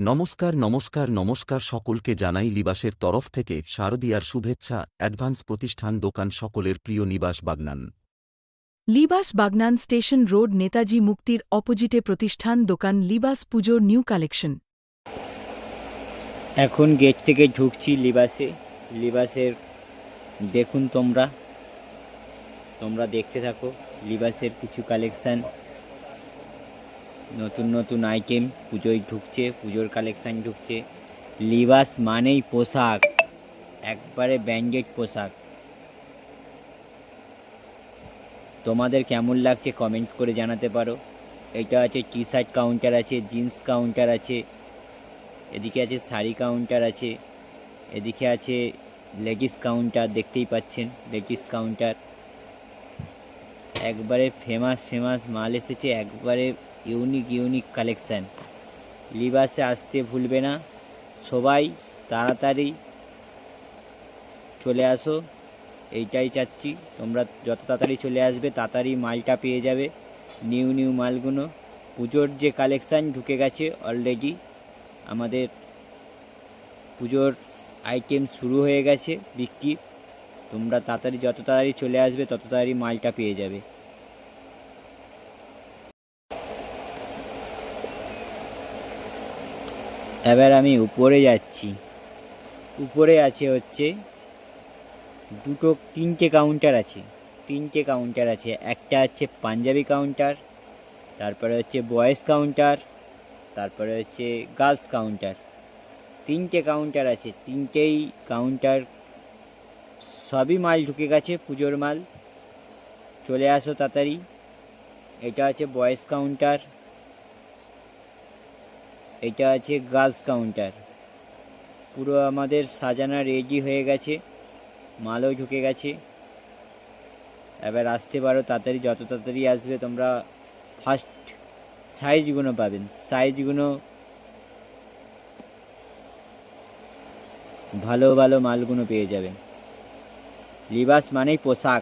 নমস্কার নমস্কার নমস্কার সকলকে জানাই লিবাসের তরফ থেকে শারদীয়ার শুভেচ্ছা অ্যাডভান্স প্রতিষ্ঠান দোকান সকলের প্রিয় নিবাস বাগনান। লিবাস বাগনান স্টেশন রোড নেতাজি মুক্তির অপোজিটে প্রতিষ্ঠান দোকান লিবাস পুজোর নিউ কালেকশন। এখন গেট থেকে ঢুকছি লিবাসে। লিবাসের দেখুন তোমরা। তোমরা দেখতে থাকো লিবাসের কিছু কালেকশান। নতুন নতুন আইটেম পুজোয় ঢুকছে, পুজোর কালেকশান ঢুকছে। লিবাস মানেই পোশাক। একবারে ব্যান্ডেড পোশাক। তোমাদের কেমন লাগছে কমেন্ট করে জানাতে পারো। এটা আছে টি শার্ট কাউন্টার আছে জিন্স কাউন্টার আছে, এদিকে আছে শাড়ি কাউন্টার আছে, এদিকে আছে লেডিস কাউন্টার দেখতেই পাচ্ছেন লেডিস কাউন্টার একবারে ফেমাস ফেমাস মাল এসেছে, একবারে ইউনিক ইউনিক কালেকশান লিবাসে আসতে ভুলবে না। সবাই তাড়াতাড়ি চলে আসো। এইটাই চাচ্ছি। তোমরা যত তাড়াতাড়ি চলে আসবে, তাড়াতাড়ি মালটা পেয়ে যাবে। নিউ নিউ মালগুলো। পুজোর যে কালেকশান ঢুকে গেছে অলরেডি আমাদের পুজোর আইটেম শুরু হয়ে গেছে, বিক্রি। তোমরা তাড়াতাড়ি, যত তাড়াতাড়ি চলে আসবে, তত তাড়াতাড়ি মালটা পেয়ে যাবে। এবার আমি উপরে যাচ্ছি। উপরে আছে হচ্ছে দুটো, তিনটে কাউন্টার আছে। তিনটে কাউন্টার আছে। একটা হচ্ছে পাঞ্জাবি কাউন্টার তারপরে হচ্ছে বয়েজ কাউন্টার তারপরে হচ্ছে গার্লস কাউন্টার তিনটে কাউন্টার আছে। তিনটেই কাউন্টার সবই মাল ঢুকে গেছে, পুজোর মাল। চলে আসো তাড়াতাড়ি। এটা আছে বয়েজ কাউন্টার এটা আছে গার্লস কাউন্টার পুরো আমাদের সাজানো রেডি হয়ে গেছে। মালও ঢুকে গেছে। এবার আসতে পারো, তাড়াতাড়ি, যত তাড়াতাড়ি আসবে তোমরা ফার্স্ট সাইজগুলো পাবেন। সাইজগুলো ভালো ভালো মালগুলো পেয়ে যাবেন লিবাস মানেই পোশাক।